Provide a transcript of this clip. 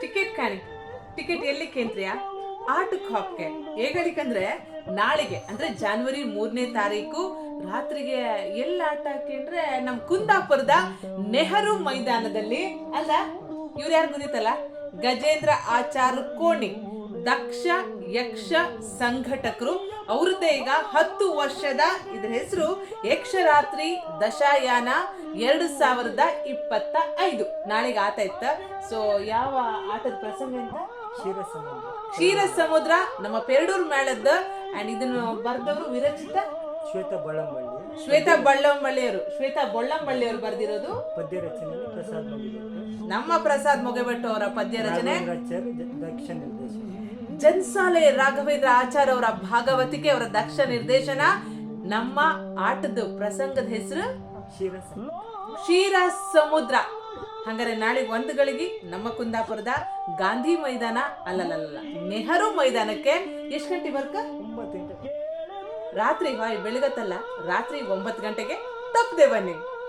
Ticket ಕಾಣಿ ticket ಎಲ್ಲಿ ಕೇಂದ್ರಿಯಾ ಆಟಕ್ಕೆ ಹಾಕ್ಗೆ ಹೇಗಲಿಕ್ಕಂದ್ರೆ ನಾಳೆಗೆ, ಅಂದ್ರೆ ಜಾನ್ವರಿ ಮೂರನೇ ತಾರೀಕು, ರಾತ್ರಿಗೆ ಎಲ್ಲ ಆಟ ಹಾಕಿಂದ್ರೆ ನಮ್ ಕುಂದಾಪುರದ ನೆಹರು ಮೈದಾನದಲ್ಲಿ, ಅಲ್ಲ, ಇವ್ರು ಯಾರು ಗೊತ್ತಿತ್ತಲ್ಲ ಗಜೇಂದ್ರ ಆಚಾರ್ ಕೋಣಿ. ದಕ್ಷ ಯಕ್ಷ ಸಂಘಟಕರು. ಅವ್ರದ್ದೇ ಈಗ ಹತ್ತು ವರ್ಷದ ಇದ್ರ ಹೆಸರು ಯಕ್ಷರಾತ್ರಿ ದಶಾಯಾನ ಎರಡು ಸಾವಿರದ ಇಪ್ಪತ್ತ ಐದು. ನಾಳೆಗೆ ಆತ ಇತ್ತ. ಸೊ ಯಾವ ಆಟದ ಪ್ರಸಂಗ ಅಂತ? ಕ್ಷೀರ ಸಮುದ್ರ ಕ್ಷೀರ ಸಮುದ್ರ ನಮ್ಮ ಪೆರಡೂರು ಮೇಳದ ಅಂಡ್ ಇದನ್ನು ಬರೆದವರು ವಿರಚಿತ ಶ್ವೇತ ಬಳ್ಳಂಬಳ್ಳಿ. ಶ್ವೇತಾ ಬಳ್ಳಂಬಳ್ಳಿಯವರು ಶ್ವೇತಾ ಬಳ್ಳಂಬಳ್ಳಿಯವರು ಬರ್ದಿರೋದು? ಪದ್ಯ ರಚನೆ ಪ್ರಸಾದ್ ನಮ್ಮ ಪ್ರಸಾದ್ ಮೊಗೆಬೆಟ್ಟು ಅವರ ಪದ್ಯ ರಚನೆ? ದಕ್ಷ ನಿರ್ದೇಶನ. ಜನ್ಸಾಲೆ ರಾಘವೇಂದ್ರ ಆಚಾರ್ಯ ಅವರ ಭಾಗವತಿಕೆ ಅವರ ದಕ್ಷ ನಿರ್ದೇಶನ ನಮ್ಮ ಆಟದ ಪ್ರಸಂಗದ ಹೆಸರು? ಕ್ಷೀರ ಸಮುದ್ರ ಹಂಗಾರೆ ನಾಳೆ ಒಂದು ಗಳಿಗೆ ನಮ್ಮ ಕುಂದಾಪುರದ ಗಾಂಧಿ ಮೈದಾನ ಅಲ್ಲಲ್ಲ ನೆಹರು ಮೈದಾನಕ್ಕೆ ಎಷ್ಟು ಗಂಟೆ ಬರ್ಕ? ಒಂಬತ್ತು ರಾತ್ರಿ ಬೆಳಗತ್ತಲ್ಲ? ರಾತ್ರಿ ಒಂಬತ್ತು ಗಂಟೆಗೆ ತಪ್ಪದೆ ಬನ್ನಿ.